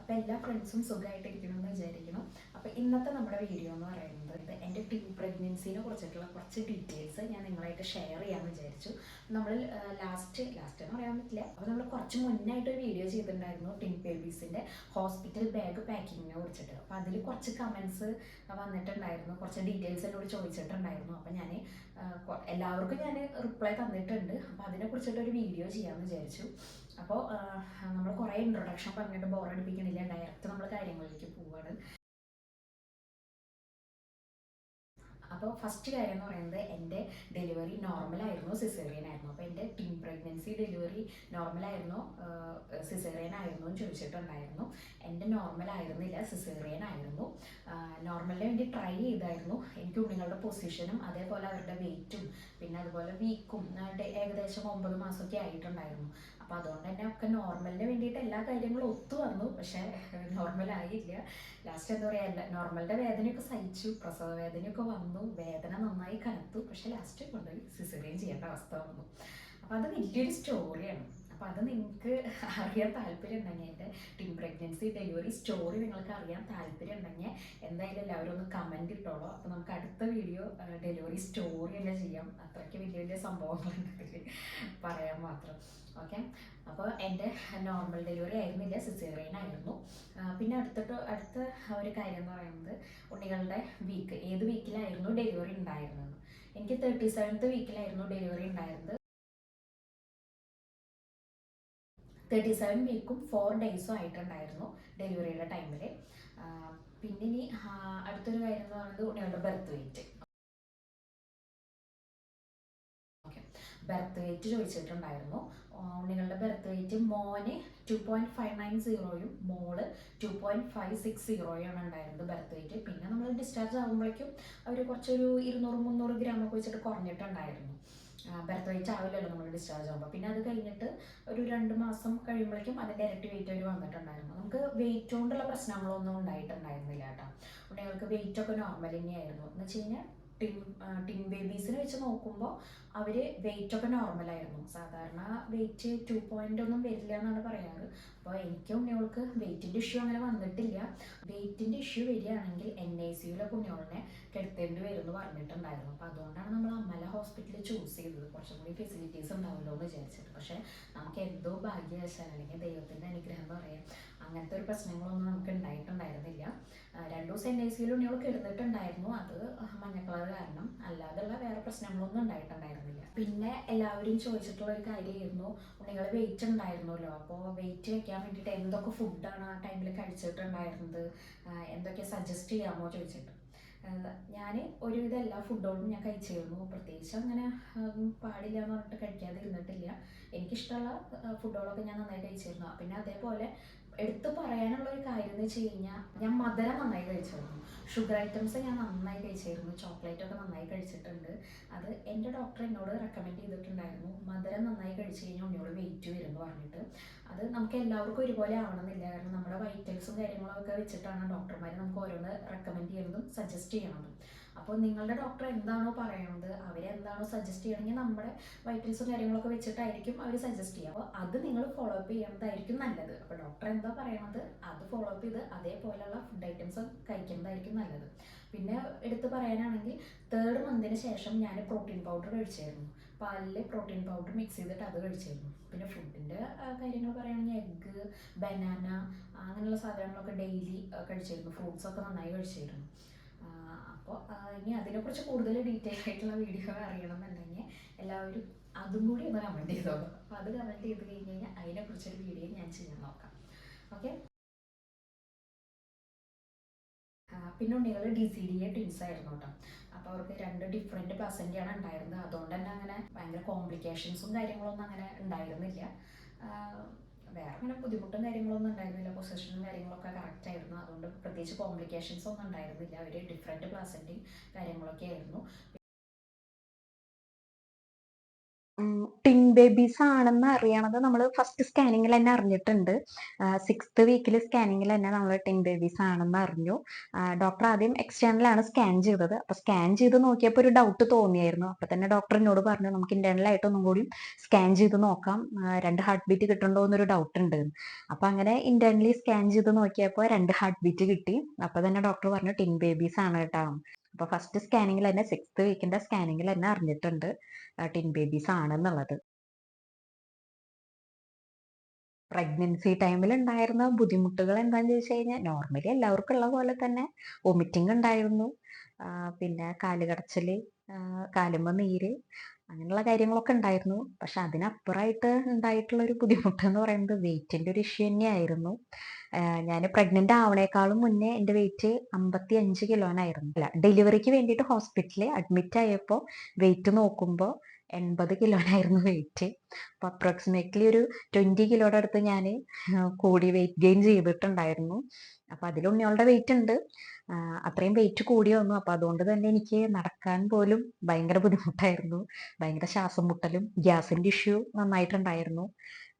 അപ്പോൾ എല്ലാ ഫ്രണ്ട്സും സുഖമായിട്ടിരിക്കണം എന്ന് വിചാരിക്കണം അപ്പോൾ ഇന്നത്തെ നമ്മുടെ വീഡിയോ എന്ന് പറയുന്നത് എന്റെ ടീ പ്രഗ്നൻസിനെ കുറിച്ചിട്ടുള്ള കുറച്ച് ഡീറ്റെയിൽസ് ഞാൻ നിങ്ങളായിട്ട് ഷെയർ ചെയ്യാമെന്ന് വിചാരിച്ചു. നമ്മൾ ലാസ്റ്റ് ലാസ്റ്റ് എന്ന് പറയാൻ പറ്റില്ല. അപ്പോൾ നമ്മൾ കുറച്ച് മുന്നായിട്ട് ഒരു വീഡിയോ ചെയ്തിട്ടുണ്ടായിരുന്നു ടിൻ ബേബീസിന്റെ ഹോസ്പിറ്റൽ ബാഗ് പാക്കിങ്ങിനെ കുറിച്ചിട്ട്. അപ്പോൾ അതിൽ കുറച്ച് കമൻസ് വന്നിട്ടുണ്ടായിരുന്നു. കുറച്ച് ഡീറ്റെയിൽസ് എന്നോട് ചോദിച്ചിട്ടുണ്ടായിരുന്നു. അപ്പോൾ ഞാൻ എല്ലാവർക്കും ഞാൻ റിപ്ലൈ തന്നിട്ടുണ്ട്. അപ്പോൾ അതിനെ ഒരു വീഡിയോ ചെയ്യാമെന്ന് വിചാരിച്ചു. അപ്പോൾ നമ്മൾ കുറേ ഇൻട്രൊഡക്ഷൻ പറഞ്ഞിട്ട് ബോറടിപ്പിക്കണില്ല ഡയറക്റ്റ് നമ്മൾ കാര്യങ്ങളിലേക്ക് പോവാണ്. അപ്പോൾ ഫസ്റ്റ് കാര്യം എന്ന് പറയുന്നത് എന്റെ ഡെലിവറി നോർമൽ ആയിരുന്നു സിസേറിയൻ ആയിരുന്നു. അപ്പോൾ എന്റെ ടീം പ്രഗ്നൻസി ഡെലിവറി നോർമൽ ആയിരുന്നു സിസേറിയൻ ആയിരുന്നോ എന്ന് ചോദിച്ചിട്ടുണ്ടായിരുന്നു. എന്റെ നോർമൽ ആയിരുന്നില്ല സിസേറിയൻ ആയിരുന്നു. നോർമലിന് വേണ്ടി ട്രൈ ചെയ്തായിരുന്നു. എനിക്ക് ഉണ്ണികളുടെ പൊസിഷനും അതേപോലെ അവരുടെ വെയിറ്റും പിന്നെ അതുപോലെ വീക്കും ഏകദേശം ഒമ്പത് മാസമൊക്കെ ആയിട്ടുണ്ടായിരുന്നു. അപ്പോൾ അതുകൊണ്ട് തന്നെ ഒക്കെ നോർമലിന് വേണ്ടിയിട്ട് എല്ലാ കാര്യങ്ങളും ഒത്തു വന്നു. പക്ഷേ നോർമൽ ആയില്ല. ലാസ്റ്റ് എന്താ പറയുക നോർമലിന്റെ വേദനയൊക്കെ സഹിച്ചു. പ്രസവ വേദനയൊക്കെ വന്നു. വേദന നന്നായി കനത്തു. പക്ഷേ ലാസ്റ്റ് കൊണ്ടുപോയി. സിസേറിയൻ ചെയ്യേണ്ട അവസ്ഥ വന്നു. അപ്പോൾ അത് വലിയൊരു സ്റ്റോറിയാണ് അപ്പോൾ അത് നിങ്ങൾക്ക് അറിയാൻ താല്പര്യം ഉണ്ടെങ്കിൽ എന്റെ ടീം പ്രഗ്നൻസി ഡെലിവറി സ്റ്റോറി നിങ്ങൾക്ക് അറിയാൻ താല്പര്യം ഉണ്ടെങ്കിൽ എന്തായാലും എല്ലാവരും ഒന്ന് കമന്റ് ഇട്ടോളൂ. അപ്പോൾ നമുക്ക് അടുത്ത വീഡിയോ ഡെലിവറി സ്റ്റോറി തന്നെ ചെയ്യാം. അത്രയ്ക്ക് വലിയ വലിയ സംഭവങ്ങളുണ്ട് പറയാൻ മാത്രം. ഓക്കെ അപ്പോൾ എന്റെ നോർമൽ ഡെലിവറി ആയിരുന്നില്ല. സിസേറിയൻ ആയിരുന്നു. പിന്നെ അടുത്തിട്ട് അടുത്ത ഒരു കാര്യം എന്ന് പറയുന്നത് ഉണ്ണികളുടെ വീക്ക് ഏത് വീക്കിലായിരുന്നു ഡെലിവറി ഉണ്ടായിരുന്നത്? എനിക്ക് തേർട്ടി സെവൻത്ത് വീക്കിലായിരുന്നു ഡെലിവറി ഉണ്ടായിരുന്നത്. തേർട്ടി സെവൻ വീക്കും ഫോർ ഡേയ്സും ആയിട്ടുണ്ടായിരുന്നു ഡെലിവറിയുടെ ടൈമിൽ പിന്നെ ഇനി അടുത്തൊരു കാര്യം എന്ന് പറയുന്നത് ഉണ്ണിയുടെ ബർത്ത് വെയിറ്റ് ബർത്ത് വെയിറ്റ് ചോദിച്ചിട്ടുണ്ടായിരുന്നു. ഉണ്ണികളുടെ ബർത്ത് വെയിറ്റ് മോന് ടു പോയിന്റ് ഫൈവ് നയൻ സീറോയും മോൾ ടു പോയിന്റ് ഫൈവ് സിക്സ് സീറോയാണ് ഉണ്ടായിരുന്നത് ബർത്ത് വെയിറ്റ് പിന്നെ നമ്മൾ ഡിസ്ചാർജ് ആകുമ്പോഴേക്കും അവർ കുറച്ചൊരു ഇരുന്നൂറ് മുന്നൂറ് ഗ്രാം ഒക്കെ വെച്ചിട്ട് കുറഞ്ഞിട്ടുണ്ടായിരുന്നു. വെയിറ്റ് ആവില്ലല്ലോ നമ്മൾ ഡിസ്ചാർജ് ആകുമ്പോൾ പിന്നെ അത് കഴിഞ്ഞിട്ട് ഒരു രണ്ട് മാസം കഴിയുമ്പോഴേക്കും അതിന്റെ ഇരട്ടി വെയിറ്റ് അവർ വന്നിട്ടുണ്ടായിരുന്നു. നമുക്ക് വെയിറ്റ് കൊണ്ടുള്ള പ്രശ്നങ്ങളൊന്നും ഉണ്ടായിട്ടുണ്ടായിരുന്നില്ല കേട്ടോ. കുട്ടികൾക്ക് വെയിറ്റ് ഒക്കെ നോർമൽ തന്നെയായിരുന്നു. എന്ന് വെച്ച് കഴിഞ്ഞാൽ ടിൻ ടിൻ ബേബീസിനെ വെച്ച് നോക്കുമ്പോൾ അവർ വെയിറ്റ് ഒക്കെ നോർമലായിരുന്നു സാധാരണ വെയിറ്റ് ടു പോയിന്റ് ഒന്നും വരില്ല എന്നാണ് പറയാറ്. അപ്പോൾ എനിക്ക് ഉണ്ണികൾക്ക് വെയിറ്റിന്റെ ഇഷ്യൂ അങ്ങനെ വന്നിട്ടില്ല. വെയിറ്റിന്റെ ഇഷ്യൂ വരികയാണെങ്കിൽ എൻ ഐ സിയിലൊക്കെ ഉണ്ണിയോളിനെ കിടത്തേണ്ടി വരും എന്ന് പറഞ്ഞിട്ടുണ്ടായിരുന്നു. അപ്പോൾ അതുകൊണ്ടാണ് നമ്മൾ അമ്മല ഹോസ്പിറ്റലിൽ ചൂസ് ചെയ്തത്. കുറച്ചും കൂടി ഫെസിലിറ്റീസ് ഉണ്ടാവുമല്ലോ എന്ന് വിചാരിച്ചിട്ട്. പക്ഷേ നമുക്ക് എന്തോ ഭാഗ്യവശാൽ അല്ലെങ്കിൽ ദൈവത്തിന്റെ അനുഗ്രഹം എന്ന് പറയാം അങ്ങനത്തെ ഒരു പ്രശ്നങ്ങളൊന്നും നമുക്ക് ഉണ്ടായിട്ടുണ്ടായിരുന്നില്ല. രണ്ടു ദിവസം എൻ ഐ സിയിൽ ഉണ്ണികൾ കിടന്നിട്ടുണ്ടായിരുന്നു. അത് മഞ്ഞ കളർ കാരണം അല്ലാതെയുള്ള വേറെ പ്രശ്നങ്ങളൊന്നും ഉണ്ടായിട്ടുണ്ടായിരുന്നില്ല. പിന്നെ എല്ലാവരും ചോദിച്ചിട്ടുള്ള ഒരു കാര്യമായിരുന്നു നിങ്ങൾ വെയിറ്റ് ഉണ്ടായിരുന്നല്ലോ അപ്പോൾ വെയിറ്റ് വെക്കാൻ വേണ്ടിയിട്ട് എന്തൊക്കെ ഫുഡാണ് ആ ടൈമിൽ കഴിച്ചിട്ടുണ്ടായിരുന്നത്? എന്തൊക്കെ സജസ്റ്റ് ചെയ്യാമോ? ചോദിച്ചിട്ട്. ഞാൻ ഒരുവിധം എല്ലാ ഫുഡുകളും ഞാൻ കഴിച്ചിരുന്നു. പ്രത്യേകിച്ച് അങ്ങനെ പാടില്ല എന്ന് പറഞ്ഞിട്ട് കഴിക്കാതെ ഇരുന്നിട്ടില്ല. എനിക്കിഷ്ടമുള്ള ഫുഡുകളൊക്കെ ഞാൻ നന്നായി കഴിച്ചിരുന്നു. പിന്നെ അതേപോലെ എടുത്തു പറയാനുള്ള ഒരു കാര്യം എന്ന് വെച്ച് കഴിഞ്ഞാൽ ഞാൻ മധുരം നന്നായി കഴിച്ചിരുന്നു ഷുഗർ ഐറ്റംസ് ഞാൻ നന്നായി കഴിച്ചിരുന്നു. ചോക്ലേറ്റ് ഒക്കെ നന്നായി കഴിച്ചിട്ടുണ്ട്. അത് എന്റെ ഡോക്ടർ എന്നോട് റെക്കമെൻഡ് ചെയ്തിട്ടുണ്ടായിരുന്നു. മധുരം നന്നായി കഴിച്ചു കഴിഞ്ഞാൽ ഉണ്ണിയോട് വെയിറ്റ് വരും എന്ന് പറഞ്ഞിട്ട്. അത് നമുക്ക് എല്ലാവർക്കും ഒരുപോലെ ആവണമെന്നില്ല. കാരണം നമ്മുടെ വൈറ്റൽസും കാര്യങ്ങളൊക്കെ വെച്ചിട്ടാണ് ഡോക്ടർമാർ നമുക്ക് ഓരോന്ന് റെക്കമെൻഡ് ചെയ്യുന്നതും സജസ്റ്റ് ചെയ്യണതും. അപ്പോൾ നിങ്ങളുടെ ഡോക്ടർ എന്താണോ പറയുന്നത് അവരെന്താണോ സജസ്റ്റ് ചെയ്യണമെങ്കിൽ നമ്മുടെ വൈറ്റൽസും കാര്യങ്ങളൊക്കെ വെച്ചിട്ടായിരിക്കും അവർ സജസ്റ്റ് ചെയ്യുക. അപ്പോൾ അത് നിങ്ങൾ ഫോളോ അപ്പ് ചെയ്യുന്നതായിരിക്കും നല്ലത്. അപ്പോൾ ഡോക്ടർ എന്താ പറയുന്നത് അത് ഫോളോ അപ്പ് ചെയ്ത് അതേപോലെയുള്ള ഫുഡ് ഐറ്റംസ് കഴിക്കുന്നതായിരിക്കും നല്ലത്. പിന്നെ എടുത്ത് പറയാനാണെങ്കിൽ തേർഡ് മന്തിന് ശേഷം ഞാൻ പ്രോട്ടീൻ പൗഡർ കഴിച്ചായിരുന്നു. പാലിൽ പ്രോട്ടീൻ പൗഡർ മിക്സ് ചെയ്തിട്ട് അത് കഴിച്ചായിരുന്നു. പിന്നെ ഫുഡിന്റെ കാര്യങ്ങൾ പറയുകയാണെങ്കിൽ എഗ്ഗ് ബനാന അങ്ങനെയുള്ള സാധനങ്ങളൊക്കെ ഡെയിലി കഴിച്ചായിരുന്നു. ഫ്രൂട്ട്സ് ഒക്കെ നന്നായി കഴിച്ചിരുന്നു അപ്പോൾ ഇനി അതിനെക്കുറിച്ച് കൂടുതൽ ഡീറ്റെയിൽ ആയിട്ടുള്ള വീഡിയോ അറിയണമെന്നുണ്ടെങ്കിൽ എല്ലാവരും അതും കൂടി ഒന്ന് കമന്റ് ചെയ്തോളൂ അപ്പോൾ അത് കമന്റ് ചെയ്ത് കഴിഞ്ഞ് കഴിഞ്ഞാൽ അതിനെക്കുറിച്ചൊരു വീഡിയോ ഞാൻ ചെയ്യാൻ നോക്കാം. ഓക്കെ പിന്നെ ഉണ്ണികൾ D C D A twins ആയിരുന്നു കേട്ടോ. അപ്പോൾ അവർക്ക് രണ്ട് ഡിഫറെന്റ് പ്ലസന്റെയാണ് ഉണ്ടായിരുന്നത്. അതുകൊണ്ട് തന്നെ അങ്ങനെ ഭയങ്കര കോംപ്ലിക്കേഷൻസും കാര്യങ്ങളൊന്നും അങ്ങനെ ഉണ്ടായിരുന്നില്ല. വേറെ അങ്ങനെ ബുദ്ധിമുട്ടും കാര്യങ്ങളൊന്നും ഉണ്ടായിരുന്നില്ല. പൊസിഷനും കാര്യങ്ങളൊക്കെ കറക്റ്റ് ആയിരുന്നു. അതുകൊണ്ട് പ്രത്യേകിച്ച് കോംപ്ലിക്കേഷൻസ് ഒന്നും ഉണ്ടായിരുന്നില്ല. അവർ ഡിഫറെന്റ് പ്ലാസന്റെയും കാര്യങ്ങളൊക്കെ ആയിരുന്നു. ബേബീസ് ആണെന്ന് അറിയണത് നമ്മൾ ഫസ്റ്റ് സ്കാനിങ്ങിൽ തന്നെ അറിഞ്ഞിട്ടുണ്ട്. സിക്സ്ത് വീക്കിൽ സ്കാനിങ്ങിൽ തന്നെ നമ്മൾ ടിൻ ബേബീസ് ആണെന്ന് അറിഞ്ഞു ഡോക്ടർ ആദ്യം എക്സ്റ്റേണലാണ് സ്കാൻ ചെയ്തത്. അപ്പൊ സ്കാൻ ചെയ്ത് നോക്കിയപ്പോൾ ഒരു ഡൗട്ട് തോന്നിയായിരുന്നു. അപ്പൊ തന്നെ ഡോക്ടർ എന്നോട് പറഞ്ഞു നമുക്ക് ഇന്റേണൽ ആയിട്ട് ഒന്നും കൂടി സ്കാൻ ചെയ്ത് നോക്കാം. രണ്ട് ഹാർട്ട് ബീറ്റ് കിട്ടുന്നുണ്ടോ എന്നൊരു ഡൗട്ട് ഉണ്ട്. അപ്പൊ അങ്ങനെ ഇന്റേണലി സ്കാൻ ചെയ്ത് നോക്കിയപ്പോൾ രണ്ട് ഹാർട്ട് ബീറ്റ് കിട്ടി. അപ്പൊ തന്നെ ഡോക്ടർ പറഞ്ഞു ടിൻ ബേബീസ് ആണ് കേട്ടോ. അപ്പൊ ഫസ്റ്റ് സ്കാനിങ്ങിൽ തന്നെ സിക്സ്ത് വീക്കിന്റെ സ്കാനിങ്ങിൽ തന്നെ അറിഞ്ഞിട്ടുണ്ട് ടിൻ ബേബീസ് ആണെന്നുള്ളത് പ്രഗ്നൻസി ടൈമിൽ ഉണ്ടായിരുന്ന ബുദ്ധിമുട്ടുകൾ എന്താണെന്ന് ചോദിച്ചു കഴിഞ്ഞാൽ നോർമലി എല്ലാവർക്കും ഉള്ള പോലെ തന്നെ വൊമിറ്റിംഗ് ഉണ്ടായിരുന്നു പിന്നെ കാലുകടച്ചിൽ കാലുമ്പ നീര് അങ്ങനെയുള്ള കാര്യങ്ങളൊക്കെ ഉണ്ടായിരുന്നു പക്ഷെ അതിനപ്പുറമായിട്ട് ഉണ്ടായിട്ടുള്ള ഒരു ബുദ്ധിമുട്ട് എന്ന് പറയുന്നത് വെയിറ്റിന്റെ ഒരു ഇഷ്യൂ തന്നെയായിരുന്നു. ഞാൻ പ്രഗ്നന്റ് ആവണേക്കാളും മുന്നേ എന്റെ വെയിറ്റ് അമ്പത്തി അഞ്ച് കിലോനായിരുന്നു അല്ല ഡെലിവറിക്ക് വേണ്ടിയിട്ട് ഹോസ്പിറ്റലിൽ അഡ്മിറ്റ് ആയപ്പോൾ വെയിറ്റ് നോക്കുമ്പോൾ എൺപത് കിലോനായിരുന്നു വെയിറ്റ് അപ്പോൾ അപ്രോക്സിമേറ്റ്ലി ഒരു ട്വന്റി കിലോയുടെ അടുത്ത് ഞാൻ കൂടി വെയിറ്റ് ഗെയിൻ ചെയ്തിട്ടുണ്ടായിരുന്നു. അപ്പോൾ അതിലുണ്ണിയോളുടെ വെയിറ്റ് ഉണ്ട്. അത്രയും വെയിറ്റ് കൂടി വന്നു. അപ്പോൾ അതുകൊണ്ട് തന്നെ എനിക്ക് നടക്കാൻ പോലും ഭയങ്കര ബുദ്ധിമുട്ടായിരുന്നു. ഭയങ്കര ശ്വാസം മുട്ടലും ഗ്യാസിന്റെ ഇഷ്യൂ നന്നായിട്ടുണ്ടായിരുന്നു.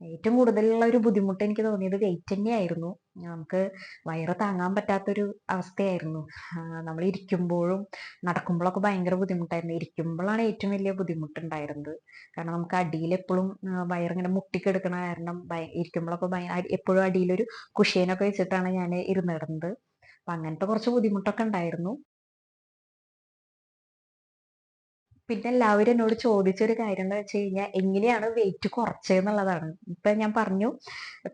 ഏറ്റവും കൂടുതലുള്ള ഒരു ബുദ്ധിമുട്ട് എനിക്ക് തോന്നിയത് വെയിറ്റ് തന്നെയായിരുന്നു. നമുക്ക് വയറ് താങ്ങാൻ പറ്റാത്തൊരു അവസ്ഥയായിരുന്നു. നമ്മൾ ഇരിക്കുമ്പോഴും നടക്കുമ്പോഴൊക്കെ ഭയങ്കര ബുദ്ധിമുട്ടായിരുന്നു. ഇരിക്കുമ്പോഴാണ് ഏറ്റവും വലിയ ബുദ്ധിമുട്ടുണ്ടായിരുന്നത്. കാരണം നമുക്ക് അടിയിൽ എപ്പോഴും വയറിങ്ങനെ മുട്ടിക്കെടുക്കണ കാരണം ഇരിക്കുമ്പോഴൊക്കെ എപ്പോഴും അടിയിലൊരു കുഷ്യനൊക്കെ വെച്ചിട്ടാണ് ഞാൻ ഇരുന്നിടുന്നത്. അപ്പൊ അങ്ങനത്തെ കുറച്ച് ബുദ്ധിമുട്ടൊക്കെ ഉണ്ടായിരുന്നു. പിന്നെ എല്ലാവരും എന്നോട് ചോദിച്ചൊരു കാര്യം എന്താ വെച്ച് കഴിഞ്ഞാൽ എങ്ങനെയാണ് വെയിറ്റ് കുറച്ചതെന്നുള്ളതാണ് ഇപ്പൊ ഞാൻ പറഞ്ഞു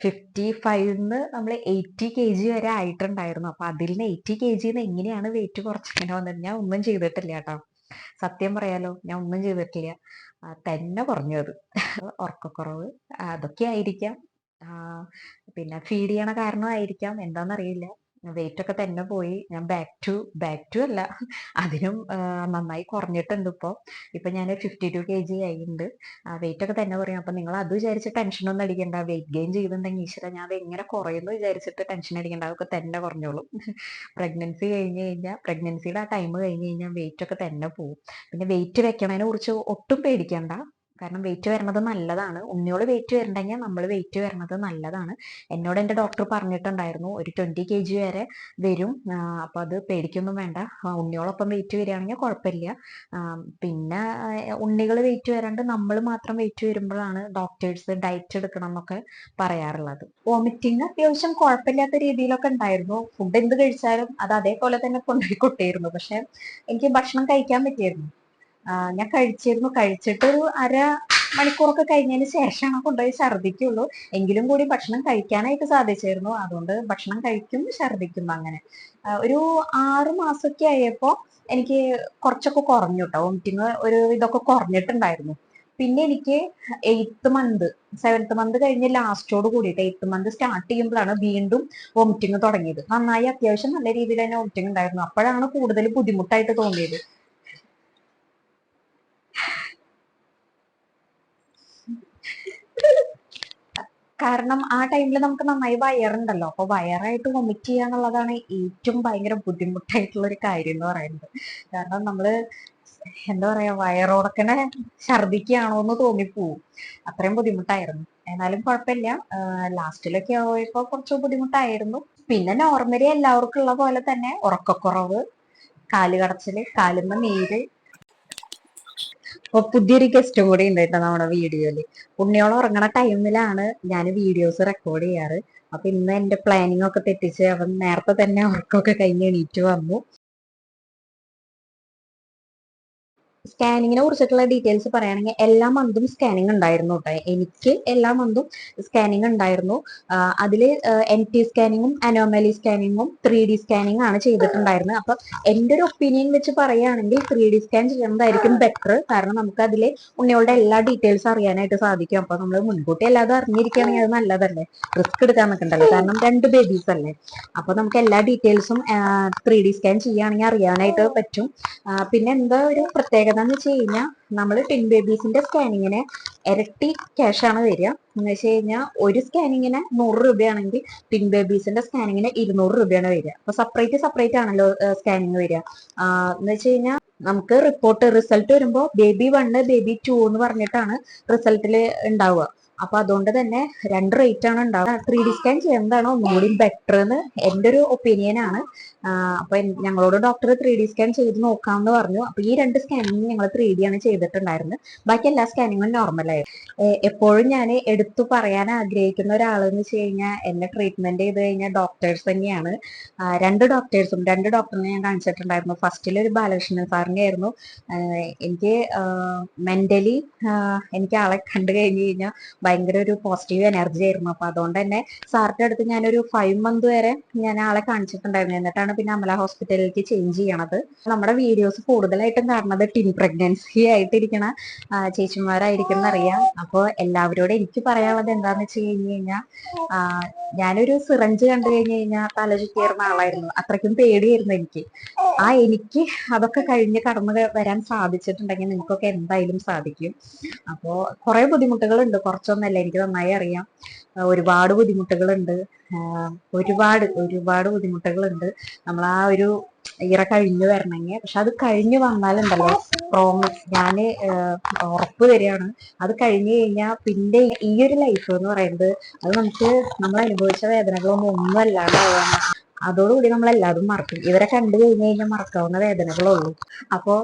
ഫിഫ്റ്റി ഫൈവിന്ന് നമ്മൾ എയ്റ്റി കെ ജി വരെ ആയിട്ടുണ്ടായിരുന്നു. അപ്പൊ അതിൽ നിന്ന് എയ്റ്റി കെ ജിന്ന് എങ്ങനെയാണ് വെയിറ്റ് കുറച്ചിങ്ങനെ വന്നത്? ഞാൻ ഒന്നും ചെയ്തിട്ടില്ല കേട്ടോ. സത്യം പറയാലോ ഞാൻ ഒന്നും ചെയ്തിട്ടില്ല. തന്നെ കുറഞ്ഞു അത്. ഉറക്കക്കുറവ് അതൊക്കെ ആയിരിക്കാം. പിന്നെ ഫീഡ് ചെയ്യണ കാരണമായിരിക്കാം. എന്താണെന്നറിയില്ല വെയിറ്റ് ഒക്കെ തന്നെ പോയി. ഞാൻ ബാക്ക് ടു ബാക്ക് ടു അല്ല. അതിനും നന്നായി കുറഞ്ഞിട്ടുണ്ട് ഇപ്പോൾ ഇപ്പം ഞാൻ ഫിഫ്റ്റി ടു കെ ജി ആയിട്ടുണ്ട് വെയിറ്റ് ഒക്കെ തന്നെ പറയും അപ്പം നിങ്ങൾ അത് വിചാരിച്ച് ടെൻഷൻ ഒന്നും അടിക്കണ്ട. വെയിറ്റ് ഗെയിൻ ചെയ്തിട്ടുണ്ടെങ്കിൽ ഈശ്വര ഞാൻ അത് എങ്ങനെ കുറയുന്നു വിചാരിച്ചിട്ട് ടെൻഷൻ അടിക്കണ്ട. അതൊക്കെ തന്നെ കുറഞ്ഞോളും. പ്രഗ്നൻസി കഴിഞ്ഞ് കഴിഞ്ഞാൽ പ്രഗ്നൻസിയുടെ ആ ടൈം കഴിഞ്ഞ് കഴിഞ്ഞാൽ വെയിറ്റ് ഒക്കെ തന്നെ പോവും. പിന്നെ വെയിറ്റ് വെക്കണതിനെ കുറിച്ച് ഒട്ടും പേടിക്കണ്ട. കാരണം വെയിറ്റ് വരണത് നല്ലതാണ്. ഉണ്ണിയോട് വെയിറ്റ് വരണ്ടെങ്കിൽ നമ്മൾ വെയിറ്റ് വരണത് നല്ലതാണ്. എന്നോട് എന്റെ ഡോക്ടർ പറഞ്ഞിട്ടുണ്ടായിരുന്നു ഒരു ട്വന്റി കെ ജി വരെ. വരും അപ്പം അത് പേടിക്കൊന്നും വേണ്ട. ഉണ്ണിയോടൊപ്പം വെയിറ്റ് വരികയാണെങ്കിൽ കുഴപ്പമില്ല. പിന്നെ ഉണ്ണികൾ വെയിറ്റ് വരാണ്ട് നമ്മൾ മാത്രം വെയിറ്റ് വരുമ്പോഴാണ് ഡോക്ടേഴ്സ് ഡയറ്റ് എടുക്കണം എന്നൊക്കെ പറയാറുള്ളത്. വോമിറ്റിംഗ് അത്യാവശ്യം കുഴപ്പമില്ലാത്ത രീതിയിലൊക്കെ ഉണ്ടായിരുന്നു. ഫുഡ് എന്ത് കഴിച്ചാലും അത് അതേപോലെ തന്നെ കൊണ്ടുപോയി കൊട്ടിയിരുന്നു. പക്ഷെ എനിക്ക് ഭക്ഷണം കഴിക്കാൻ പറ്റിയിരുന്നു ഞാൻ കഴിച്ചിരുന്നു. കഴിച്ചിട്ട് ഒരു അര മണിക്കൂറൊക്കെ കഴിഞ്ഞതിന് ശേഷമാണ് കൊണ്ടുപോയി ഛർദിക്കുള്ളൂ. എങ്കിലും കൂടി ഭക്ഷണം കഴിക്കാനായിട്ട് സാധിച്ചിരുന്നു. അതുകൊണ്ട് ഭക്ഷണം കഴിക്കും ഛർദിക്കും അങ്ങനെ. ഒരു ആറ് മാസമൊക്കെ ആയപ്പോ എനിക്ക് കുറച്ചൊക്കെ കുറഞ്ഞു കേട്ടോ വോമിറ്റിങ് ഒരു ഇതൊക്കെ കുറഞ്ഞിട്ടുണ്ടായിരുന്നു. പിന്നെ എനിക്ക് എയ്ത്ത് മന്ത് സെവൻത്ത് മന്ത് കഴിഞ്ഞ് ലാസ്റ്റോട് കൂടിയിട്ട് എയ്ത്ത് മന്ത് സ്റ്റാർട്ട് ചെയ്യുമ്പോഴാണ് വീണ്ടും വോമിറ്റിങ് തുടങ്ങിയത്. നന്നായി അത്യാവശ്യം നല്ല രീതിയിൽ തന്നെ വോമിറ്റിങ് ഉണ്ടായിരുന്നു. അപ്പോഴാണ് കൂടുതൽ ബുദ്ധിമുട്ടായിട്ട് തോന്നിയത്. കാരണം ആ ടൈമിൽ നമുക്ക് നന്നായി വയറുണ്ടല്ലോ. അപ്പൊ വയറായിട്ട് വൊമിറ്റ് ചെയ്യാന്നുള്ളതാണ് ഏറ്റവും ഭയങ്കര ബുദ്ധിമുട്ടായിട്ടുള്ള ഒരു കാര്യം എന്ന് പറയുന്നത്. കാരണം നമ്മൾ എന്താ പറയാ വയറോടക്കനെ ഛർദിക്കുകയാണോ എന്ന് തോന്നിപ്പോവും. അത്രയും ബുദ്ധിമുട്ടായിരുന്നു. എന്നാലും കുഴപ്പമില്ല. ലാസ്റ്റിലൊക്കെ ആയപ്പോ കുറച്ച് ബുദ്ധിമുട്ടായിരുന്നു. പിന്നെ നോർമലി എല്ലാവർക്കും ഉള്ള പോലെ തന്നെ ഉറക്കക്കുറവ് കാൽ കടച്ചിൽ കാലുമ്മ നീര് അപ്പൊ പുതിയൊരു ഗസ്റ്റും കൂടി ഉണ്ട് നമ്മുടെ വീഡിയോയിൽ. ഉണ്ണിയോളം ഉറങ്ങണ ടൈമിലാണ് ഞാൻ വീഡിയോസ് റെക്കോർഡ് ചെയ്യാറ്. അപ്പൊ ഇന്ന് എന്റെ പ്ലാനിങ് ഒക്കെ തെറ്റിച്ച് അവൻ നേരത്തെ തന്നെ ഉറക്കമൊക്കെ കഴിഞ്ഞ് എണീറ്റ് വന്നു. സ്കാനിങ്ങിനെ കുറിച്ചിട്ടുള്ള ഡീറ്റെയിൽസ് പറയുകയാണെങ്കിൽ എല്ലാ മന്തും സ്കാനിങ് ഉണ്ടായിരുന്നു കേട്ടോ എനിക്ക് എല്ലാ മന്തും സ്കാനിങ് ഉണ്ടായിരുന്നു. അതിൽ എൻ ടി സ്കാനിങ്ങും അനോമലി സ്കാനിങ്ങും ത്രീ ഡി സ്കാനിങ് ആണ് ചെയ്തിട്ടുണ്ടായിരുന്നത്. അപ്പൊ എന്റെ ഒരു ഒപ്പീനിയൻ വെച്ച് പറയുകയാണെങ്കിൽ ത്രീ ഡി സ്കാൻ ചെയ്യുന്നതായിരിക്കും ബെറ്റർ കാരണം നമുക്ക് അതിൽ ഉണ്ണികളുടെ എല്ലാ ഡീറ്റെയിൽസ് അറിയാനായിട്ട് സാധിക്കും. അപ്പൊ നമ്മൾ മുൻകൂട്ടി അല്ലാതെ അറിഞ്ഞിരിക്കുകയാണെങ്കിൽ അത് നല്ലതല്ലേ? റിസ്ക് എടുക്കാൻ നിൽക്കണ്ടല്ലോ. കാരണം രണ്ട് ബേബീസ് അല്ലേ? അപ്പൊ നമുക്ക് എല്ലാ ഡീറ്റെയിൽസും ത്രീ ഡി സ്കാൻ ചെയ്യുകയാണെങ്കിൽ അറിയാനായിട്ട് പറ്റും. പിന്നെ എന്താ ഒരു പ്രത്യേകത? എന്ന് വെച്ച് കഴിഞ്ഞാൽ നമ്മൾ ടിൻ ബേബീസിന്റെ സ്കാനിങ്ങിന് ഇരട്ടി ക്യാഷ് ആണ് വരിക എന്ന് വെച്ച് കഴിഞ്ഞാൽ ഒരു സ്കാനിങ്ങിന് നൂറ് രൂപയാണെങ്കിൽ ടിൻ ബേബീസിന്റെ സ്കാനിങ്ങിന് ഇരുന്നൂറ് രൂപയാണ് വരിക. അപ്പൊ സെപ്പറേറ്റ് സെപ്പറേറ്റ് ആണല്ലോ സ്കാനിങ് വരിക. എന്ന് വെച്ച് കഴിഞ്ഞാൽ നമുക്ക് റിപ്പോർട്ട് റിസൾട്ട് വരുമ്പോൾ ബേബി വണ്ണ് ബേബി ടു എന്ന് പറഞ്ഞിട്ടാണ് റിസൾട്ടിൽ ഉണ്ടാവുക അപ്പൊ അതുകൊണ്ട് തന്നെ രണ്ട് റേറ്റ് ആണ് ഉണ്ടാവുക ത്രീ ഡി സ്കാൻ ചെയ്യുന്നതാണ് ഒന്നുകൂടി ബെറ്റർ എന്ന് എന്റെ ഒരു ഒപ്പീനിയൻ ആണ്. അപ്പൊ ഞങ്ങളോട് ഡോക്ടർ ത്രീ ഡി സ്കാൻ ചെയ്ത് നോക്കാമെന്ന് പറഞ്ഞു. അപ്പൊ ഈ രണ്ട് സ്കാനിങ് ഞങ്ങൾ ത്രീ ഡി ആണ് ചെയ്തിട്ടുണ്ടായിരുന്നത്. ബാക്കി എല്ലാ സ്കാനിങ്ങും ആയിരുന്നു. എപ്പോഴും ഞാൻ എടുത്തു പറയാൻ ആഗ്രഹിക്കുന്ന ഒരാളെന്ന് വെച്ച് കഴിഞ്ഞാൽ എന്നെ ട്രീറ്റ്മെന്റ് ചെയ്ത് കഴിഞ്ഞാൽ ഡോക്ടേഴ്സ് തന്നെയാണ്. രണ്ട് ഡോക്ടേഴ്സും രണ്ട് ഡോക്ടറിനെ ഞാൻ കാണിച്ചിട്ടുണ്ടായിരുന്നു. ഫസ്റ്റിൽ ഒരു ബാലകൃഷ്ണൻ സാറിനെ ആയിരുന്നു. എനിക്ക് മെന്റലി എനിക്ക് ആളെ കണ്ടു കഴിഞ്ഞു കഴിഞ്ഞാൽ ഭയങ്കര ഒരു പോസിറ്റീവ് എനർജി ആയിരുന്നു. അപ്പൊ അതുകൊണ്ട് തന്നെ സാറിന്റെ അടുത്ത് ഞാനൊരു ഫൈവ് മന്ത് വരെ ഞാൻ ആളെ കാണിച്ചിട്ടുണ്ടായിരുന്നു. എന്നിട്ടാണ് പിന്നെ അമല ഹോസ്പിറ്റലിലേക്ക് ചേഞ്ച് ചെയ്യണത്. നമ്മുടെ വീഡിയോസ് കൂടുതലായിട്ടും കാണുന്നത് ടിൻ പ്രഗ്നൻസി ആയിട്ടിരിക്കണ ചേച്ചിമാരായിരിക്കും എന്നറിയാം. അപ്പോൾ എല്ലാവരോടും എനിക്ക് പറയാനുള്ളത് എന്താന്ന് വെച്ച് കഴിഞ്ഞ് കഴിഞ്ഞാൽ ഞാനൊരു സിറഞ്ച് കണ്ടു കഴിഞ്ഞു കഴിഞ്ഞാൽ തല ചുറ്റിയേറുന്ന ആളായിരുന്നു. അത്രയ്ക്കും പേടിയായിരുന്നു എനിക്ക്. ആ എനിക്ക് അതൊക്കെ കഴിഞ്ഞ് കടന്നു വരാൻ സാധിച്ചിട്ടുണ്ടെങ്കിൽ നിങ്ങൾക്കൊക്കെ എന്തായാലും സാധിക്കും. അപ്പോൾ കുറെ ബുദ്ധിമുട്ടുകളുണ്ട്. കുറച്ചൊന്നല്ല എനിക്ക് നന്നായി അറിയാം. ഒരുപാട് ബുദ്ധിമുട്ടുകളുണ്ട്. ഒരുപാട് ഒരുപാട് ബുദ്ധിമുട്ടുകളുണ്ട്. നമ്മൾ ആ ഒരു ഇറ കഴിഞ്ഞു വരണമെങ്കിൽ. പക്ഷെ അത് കഴിഞ്ഞു വന്നാലുണ്ടല്ലോ പ്രോമിസ് ഞാൻ ഉറപ്പ് തരികയാണ്. അത് കഴിഞ്ഞു കഴിഞ്ഞാൽ പിന്നെ ഈ ഒരു ലൈഫ് എന്ന് പറയുന്നത് അത് നമുക്ക് നമ്മൾ അനുഭവിച്ച വേദനകളൊന്നും ഒന്നും അല്ലാണ്ടാവുക അതോടുകൂടി നമ്മൾ എല്ലാവരും മറക്കും. ഇവരെ കണ്ടു കഴിഞ്ഞു കഴിഞ്ഞാൽ മറക്കാവുന്ന വേദനകളുള്ളൂ. അപ്പോ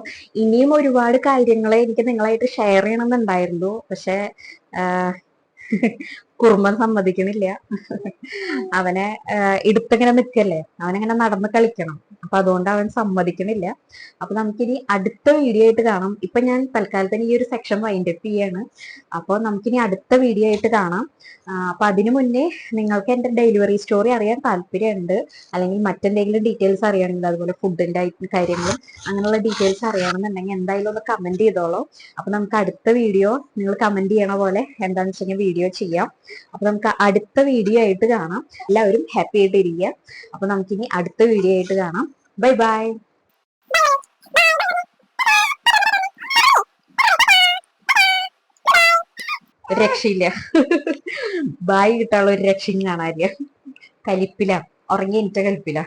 ഇനിയും ഒരുപാട് കാര്യങ്ങൾ എനിക്ക് നിങ്ങളായിട്ട് ഷെയർ ചെയ്യണമെന്നുണ്ടായിരുന്നു. പക്ഷെ കുറുമ്പൻ സമ്മതിക്കണില്ല അവനെ ഇടുത്തിങ്ങനെ നിൽക്കല്ലേ അവനങ്ങനെ നടന്ന് കളിക്കണം. അപ്പൊ അതുകൊണ്ട് അവൻ സമ്മതിക്കണില്ല അപ്പൊ നമുക്കിനി അടുത്ത വീഡിയോ ആയിട്ട് കാണാം. ഇപ്പൊ ഞാൻ തൽക്കാലത്തിന് ഈ ഒരു സെക്ഷൻ വൈൻഡ് അപ്പ് ചെയ്യാണ്. അപ്പോൾ നമുക്കിനി അടുത്ത വീഡിയോ ആയിട്ട് കാണാം. അപ്പൊ അതിനു മുന്നേ നിങ്ങൾക്ക് എന്റെ ഡെലിവറി സ്റ്റോറി അറിയാൻ താല്പര്യമുണ്ട്. അല്ലെങ്കിൽ മറ്റെന്തെങ്കിലും ഡീറ്റെയിൽസ് അറിയണമെങ്കിൽ അതുപോലെ ഫുഡിന്റെ കാര്യങ്ങളും അങ്ങനെയുള്ള ഡീറ്റെയിൽസ് അറിയണമെന്നുണ്ടെങ്കിൽ എന്തായാലും ഒന്ന് കമന്റ് ചെയ്തോളൂ. അപ്പൊ നമുക്ക് അടുത്ത വീഡിയോ നിങ്ങൾ കമന്റ് ചെയ്യണ പോലെ എന്താണെന്ന് വെച്ച് കഴിഞ്ഞാൽ വീഡിയോ ചെയ്യാം. അപ്പൊ നമുക്ക് അടുത്ത വീഡിയോ ആയിട്ട് കാണാം. എല്ലാവരും ഹാപ്പി ആയിട്ട് ഇരിക്കുക അപ്പൊ നമുക്കിനി അടുത്ത വീഡിയോ ആയിട്ട് കാണാം. ബൈ ബൈ രക്ഷയില്ല. ബായി കിട്ടാനുള്ള ഒരു രക്ഷയും കാണാനില്ല. കലിപ്പില. ഉറങ്ങി എനിക്ക് കലിപ്പില.